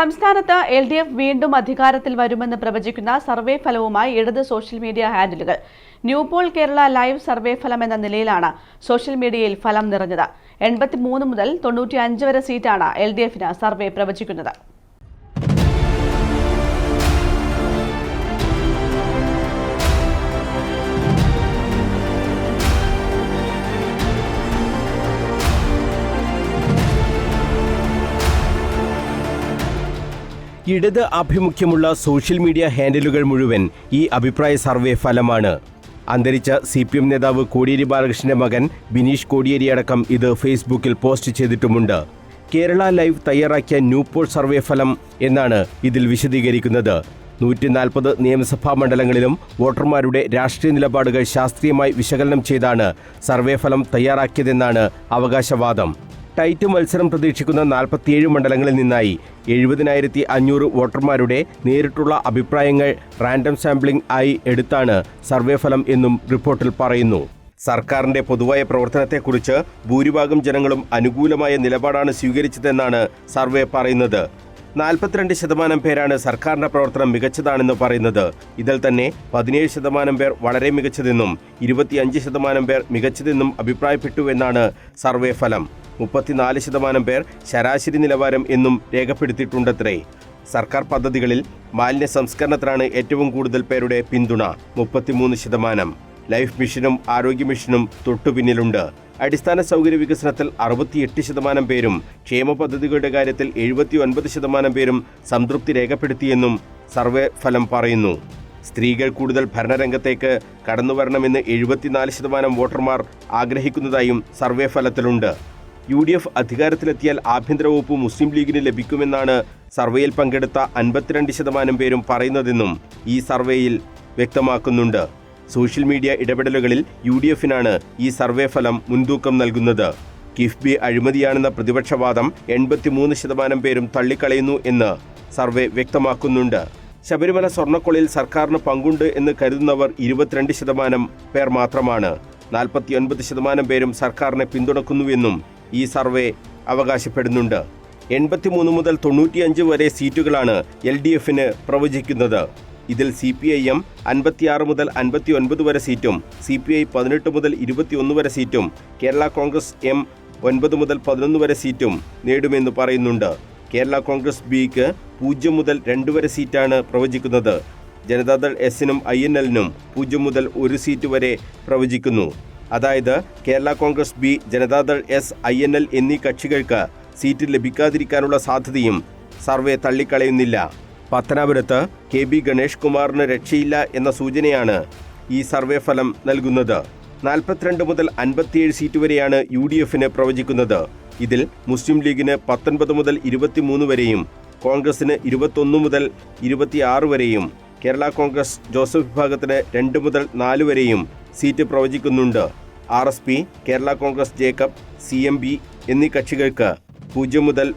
സംസ്ഥാനത്ത് L D F വീണ്ടും അധികാരത്തിൽ വരുമെന്ന് പ്രവചിക്കുന്ന സർവേ ഫലവുമായി ഇടത് സോഷ്യൽ മീഡിയ ഹാൻഡിലുകൾ. ന്യൂപോൾ കേരള ലൈവ് സർവേ ഫലം എന്ന നിലയിലാണ് സോഷ്യൽ മീഡിയയിൽ ഫലം നിറഞ്ഞത്. എൺപത്തിമൂന്ന് മുതൽ തൊണ്ണൂറ്റി വരെ സീറ്റാണ് എൽ സർവേ പ്രവചിക്കുന്നത്. ഇടത് ആഭിമുഖ്യമുള്ള സോഷ്യൽ മീഡിയ ഹാൻഡിലുകൾ മുഴുവൻ ഈ അഭിപ്രായ സർവേ ഫലമാണ്. അന്തരിച്ച സി പി എം നേതാവ് കോടിയേരി ബാലകൃഷ്ണന്റെ മകൻ ബിനീഷ് കോടിയേരി അടക്കം ഇത് ഫേസ്ബുക്കിൽ പോസ്റ്റ് ചെയ്തിട്ടുമുണ്ട്. കേരള ലൈവ് തയ്യാറാക്കിയ ന്യൂ പോൾ സർവേ ഫലം എന്നാണ് ഇതിൽ വിശദീകരിക്കുന്നത്. നൂറ്റി നാൽപ്പത് നിയമസഭാ മണ്ഡലങ്ങളിലും വോട്ടർമാരുടെ രാഷ്ട്രീയ നിലപാടുകൾ ശാസ്ത്രീയമായി വിശകലനം ചെയ്താണ് സർവേ ഫലം തയ്യാറാക്കിയതെന്നാണ് അവകാശവാദം. ടൈറ്റ് മത്സരം പ്രതീക്ഷിക്കുന്ന നാൽപ്പത്തിയേഴ് മണ്ഡലങ്ങളിൽ നിന്നായി എഴുപതിനായിരത്തി അഞ്ഞൂറ് വോട്ടർമാരുടെ നേരിട്ടുള്ള അഭിപ്രായങ്ങൾ റാൻഡം സാമ്പിളിംഗ് ആയി എടുത്താണ് സർവേ ഫലം എന്നും റിപ്പോർട്ടിൽ പറയുന്നു. സർക്കാരിന്റെ പൊതുവായ പ്രവർത്തനത്തെക്കുറിച്ച് ഭൂരിഭാഗം ജനങ്ങളും അനുകൂലമായ നിലപാടാണ് സ്വീകരിച്ചതെന്നാണ് സർവേ പറയുന്നത്. നാൽപ്പത്തിരണ്ട് ശതമാനം പേരാണ് സർക്കാരിന്റെ പ്രവർത്തനം മികച്ചതാണെന്ന് പറയുന്നത്. ഇതിൽ തന്നെ പതിനേഴ് ശതമാനം പേർ വളരെ മികച്ചതെന്നും ഇരുപത്തിയഞ്ച് ശതമാനം പേർ മികച്ചതെന്നും അഭിപ്രായപ്പെട്ടുവെന്നാണ് സർവേ ഫലം. മുപ്പത്തിനാല് ശതമാനം പേർ ശരാശരി നിലവാരം എന്നും രേഖപ്പെടുത്തിയിട്ടുണ്ടത്രേ. സർക്കാർ പദ്ധതികളിൽ മാലിന്യ സംസ്കരണത്തിനാണ് ഏറ്റവും കൂടുതൽ പേരുടെ പിന്തുണ മുപ്പത്തിമൂന്ന് ശതമാനം. ലൈഫ് മിഷനും ആരോഗ്യ മിഷനും തൊട്ടുപിന്നിലുണ്ട്. അടിസ്ഥാന സൗകര്യ വികസനത്തിൽ അറുപത്തിയെട്ട് ശതമാനം പേരും ക്ഷേമ പദ്ധതികളുടെ കാര്യത്തിൽ എഴുപത്തി ഒൻപത് ശതമാനം പേരും സംതൃപ്തി രേഖപ്പെടുത്തിയെന്നും സർവേ ഫലം പറയുന്നു. സ്ത്രീകൾ കൂടുതൽ ഭരണരംഗത്തേക്ക് കടന്നുവരണമെന്ന് എഴുപത്തിനാല് ശതമാനം വോട്ടർമാർ ആഗ്രഹിക്കുന്നതായും സർവേ ഫലത്തിലുണ്ട്. യു ഡി എഫ് അധികാരത്തിലെത്തിയാൽ ആഭ്യന്തര വകുപ്പ് മുസ്ലിം ലീഗിന് ലഭിക്കുമെന്നാണ് സർവേയിൽ പങ്കെടുത്ത അൻപത്തിരണ്ട് ശതമാനം പേരും പറയുന്നതെന്നും ഈ സർവേയിൽ വ്യക്തമാക്കുന്നുണ്ട്. സോഷ്യൽ മീഡിയ ഇടപെടലുകളിൽ യു ഡി എഫിനാണ് ഈ സർവേ ഫലം മുൻതൂക്കം നൽകുന്നത്. കിഫ്ബി അഴിമതിയാണെന്ന പ്രതിപക്ഷവാദം എൺപത്തിമൂന്ന് ശതമാനം പേരും തള്ളിക്കളയുന്നു എന്ന് സർവേ വ്യക്തമാക്കുന്നുണ്ട്. ശബരിമല സ്വർണക്കൊളയിൽ സർക്കാരിന് പങ്കുണ്ട് എന്ന് കരുതുന്നവർ ഇരുപത്തിരണ്ട് ശതമാനം പേർ മാത്രമാണ്. നാൽപ്പത്തിയൊൻപത് ശതമാനം പേരും സർക്കാരിനെ പിന്തുണക്കുന്നുവെന്നും ഈ സർവേ അവകാശപ്പെടുന്നുണ്ട്. എൺപത്തിമൂന്ന് മുതൽ തൊണ്ണൂറ്റിയഞ്ച് വരെ സീറ്റുകളാണ് എൽ ഡി എഫിന് പ്രവചിക്കുന്നത്. ഇതിൽ സി പി ഐ എം അൻപത്തിയാറ് മുതൽ അൻപത്തി ഒൻപത് വരെ സീറ്റും സി പി ഐ പതിനെട്ട് മുതൽ ഇരുപത്തിയൊന്ന് വരെ സീറ്റും കേരള കോൺഗ്രസ് എം ഒൻപത് മുതൽ പതിനൊന്ന് വരെ സീറ്റും നേടുമെന്ന് പറയുന്നുണ്ട്. കേരള കോൺഗ്രസ് ബിക്ക് പൂജ്യം മുതൽ രണ്ട് വരെ സീറ്റാണ് പ്രവചിക്കുന്നത്. ജനതാദൾ എസിനും ഐ എൻ എല്ലിനും പൂജ്യം മുതൽ ഒരു സീറ്റ് വരെ പ്രവചിക്കുന്നു. അതായത് Kerala Congress B Janata Dal S I N L എന്നീ കക്ഷികൾക്ക് സീറ്റ് ലഭിക്കാതിരിക്കാനുള്ള സാധ്യതയും സർവേ തള്ളിക്കളയുന്നില്ല. പത്തനാപുരത്ത് കെ ബി ഗണേഷ് കുമാറിന് രക്ഷയില്ല എന്ന സൂചനയാണ് ഈ സർവേ ഫലം നൽകുന്നത്. നാൽപ്പത്തിരണ്ട് മുതൽ അൻപത്തിയേഴ് സീറ്റ് വരെയാണ് യു ഡി എഫിന് പ്രവചിക്കുന്നത്. ഇതിൽ മുസ്ലിം ലീഗിന് പത്തൊൻപത് മുതൽ ഇരുപത്തിമൂന്ന് വരെയും കോൺഗ്രസിന് ഇരുപത്തൊന്ന് മുതൽ ഇരുപത്തിയാറ് വരെയും കേരള കോൺഗ്രസ് ജോസഫ് വിഭാഗത്തിന് രണ്ട് മുതൽ നാല് വരെയും seat പ്രവചിക്കുന്നുണ്ട്. R S P Kerala Congress Jacob C M B എന്നീ കക്ഷികൾക്ക് പൂജ്യം മുതൽ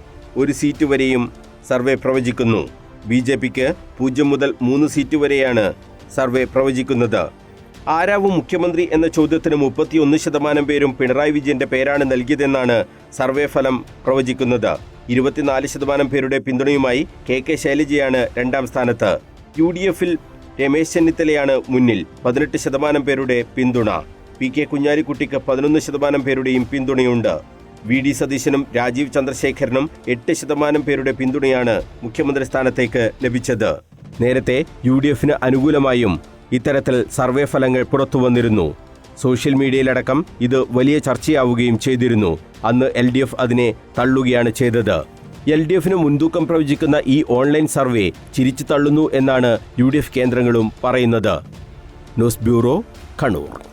ഒരു സീറ്റ് വരെയും സർവേ പ്രവചിക്കുന്നു. ബി ജെ പിക്ക് പൂജ്യം മുതൽ മൂന്ന് സീറ്റ് വരെയാണ് സർവേ പ്രവചിക്കുന്നത്. ആരാവും മുഖ്യമന്ത്രി എന്ന ചോദ്യത്തിന് മുപ്പത്തിയൊന്ന് ശതമാനം പേരും പിണറായി വിജയന്റെ പേരാണ് നൽകിയതെന്നാണ് സർവേ ഫലം പ്രവചിക്കുന്നത്. ഇരുപത്തിനാല് ശതമാനം പേരുടെ പിന്തുണയുമായി കെ കെ ശൈലജയാണ് രണ്ടാം സ്ഥാനത്ത്. യു ഡി എഫിൽ രമേശ് ചെന്നിത്തലയാണ് മുന്നിൽ പതിനെട്ട് ശതമാനം പേരുടെ പിന്തുണ. പി കെ കുഞ്ഞാലിക്കുട്ടിക്ക് പതിനൊന്ന് ശതമാനം പേരുടെയും പിന്തുണയുണ്ട്. വി ഡി സതീശനും രാജീവ് ചന്ദ്രശേഖരനും എട്ട് ശതമാനം പേരുടെ പിന്തുണയാണ് മുഖ്യമന്ത്രി സ്ഥാനത്തേക്ക് ലഭിച്ചത്. നേരത്തെ യു ഡി എഫിന് അനുകൂലമായും ഇത്തരത്തിൽ സർവേ ഫലങ്ങൾ പുറത്തുവന്നിരുന്നു സോഷ്യൽ മീഡിയയിലടക്കം ഇത് വലിയ ചർച്ചയാവുകയും ചെയ്തിരുന്നു. അന്ന് എൽ ഡി എഫ് അതിനെ തള്ളുകയാണ് ചെയ്തത്. എൽ ഡി എഫിന് മുൻതൂക്കം പ്രവചിക്കുന്ന ഈ ഓൺലൈൻ സർവേ ചിരിച്ചു തള്ളുന്നു എന്നാണ് യു ഡി എഫ് കേന്ദ്രങ്ങളും പറയുന്നത്. News bureau Kannur.